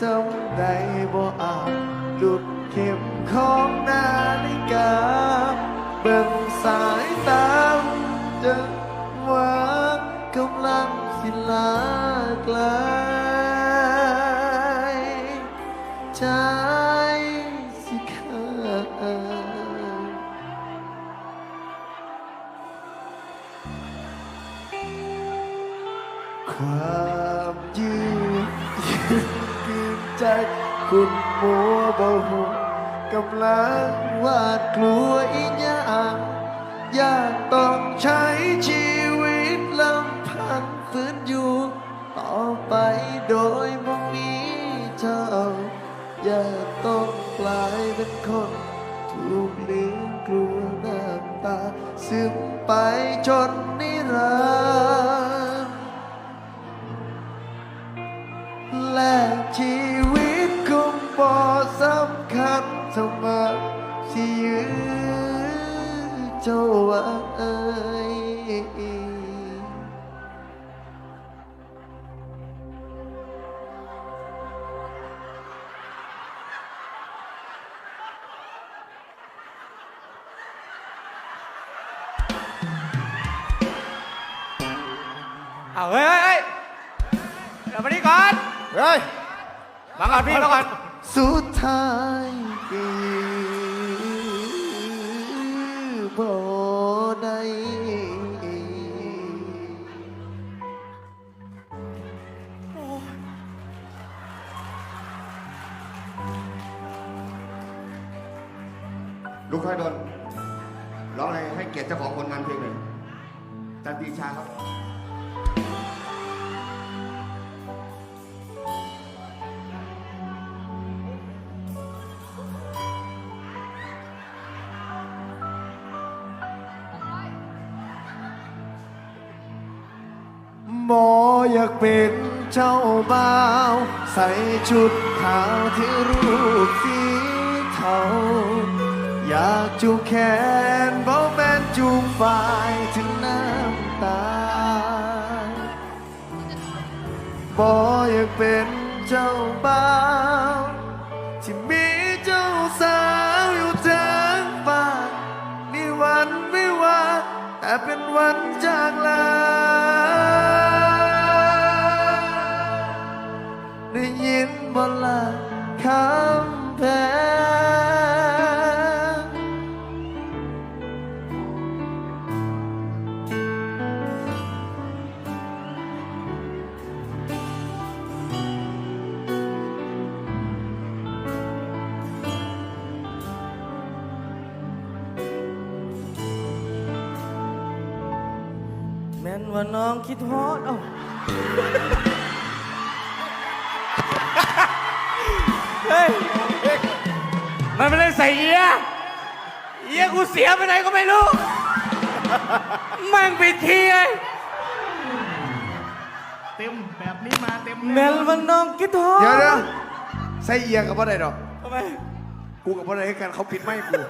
สมใดบ่อาจหลุดเข็มของนาฬิกาเบิ่งสายตาจะว่ากำลังสิลาไกลใจสิขาดความยืด ยืดกืนใจคุณมัวเบาหูกำลังวาดกลัวอีกอย่างยากต้องใช้ชีวิตลำพังฝืนอยู่ ต่อไปโดยมองนี้เจ้าอย่าต้องกลายเป็นคนถูกลืมกลัวน้ำตาซึมไปจนนิ คัมอที่ยืนเจ้าไว้เอ่ยเอาเฮ้ยเฮ้ยเฮ้ยเดี๋ยวมานี่ก่อน เฮ้ย มาก่อนพี่มาก่อน สุดท้ายก็ยืนบ่ได้ลูกค่อยโดนร้องอะไรให้เกียรติเจ้าของผลงานเพลงหน่อยจันตีชาครับ หมออยากเป็นเจ้าบ่าว ใส่ชุดขาวที่รูปสีเทาอยากจูบแขนเบาแมนจูบฝ่ายถึงน้ำตาบออยากเป็นเจ้าบ่าวที่มีเจ้าสาวอยู่ทั้งบ้านมีวันไม่ว่าแต่เป็นวันจากลา บนลาคำแพงแม่นว่าน้องคิดฮอดเอ้า เฮ้ยมันไม่เล่นใส่เอียเอียกูเสียไปไหนก็ไม่รู้แม่งปิดทีไงเต็มแบบนี้มาเต็มแม่นว่าน้องคิดฮอดเดี๋ยวเดี๋ยวใส่เอียงกับว่าไดดอกทำไมกูกับว่าไดให้กันเขาปิดไม่กู